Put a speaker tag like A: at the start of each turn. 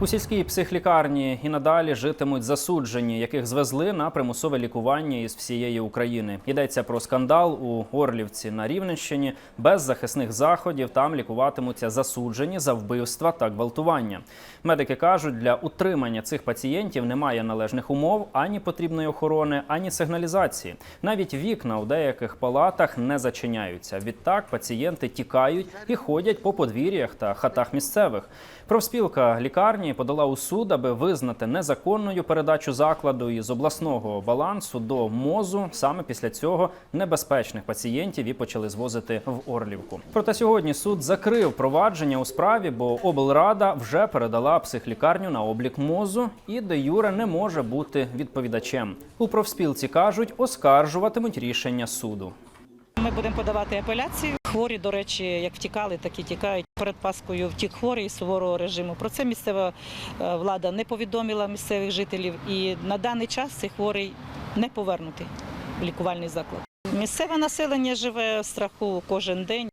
A: У сільській психлікарні і надалі житимуть засуджені, яких звезли на примусове лікування із всієї України. Йдеться про скандал у Орлівці на Рівненщині. Без захисних заходів там лікуватимуться засуджені за вбивства та гвалтування. Медики кажуть, для утримання цих пацієнтів немає належних умов, ані потрібної охорони, ані сигналізації. Навіть вікна у деяких палатах не зачиняються. Відтак пацієнти тікають і ходять по подвір'ях та хатах місцевих. Профспілка лікарні подала у суд, аби визнати незаконною передачу закладу із обласного балансу до мозу. Саме після цього небезпечних пацієнтів і почали звозити в Орлівку. Проте сьогодні суд закрив провадження у справі, бо облрада вже передала психлікарню на облік мозу, і де Юре не може бути відповідачем. У профспілці кажуть, оскаржуватимуть рішення суду.
B: Ми будемо подавати апеляцію. Хворі, до речі, як втікали, так і тікають. Перед Паскою втік хворий суворого режиму. Про це місцева е, влада не повідомила місцевих жителів, і на даний час цей хворий не повернутий в лікувальний заклад. Місцеве населення живе в страху кожен день.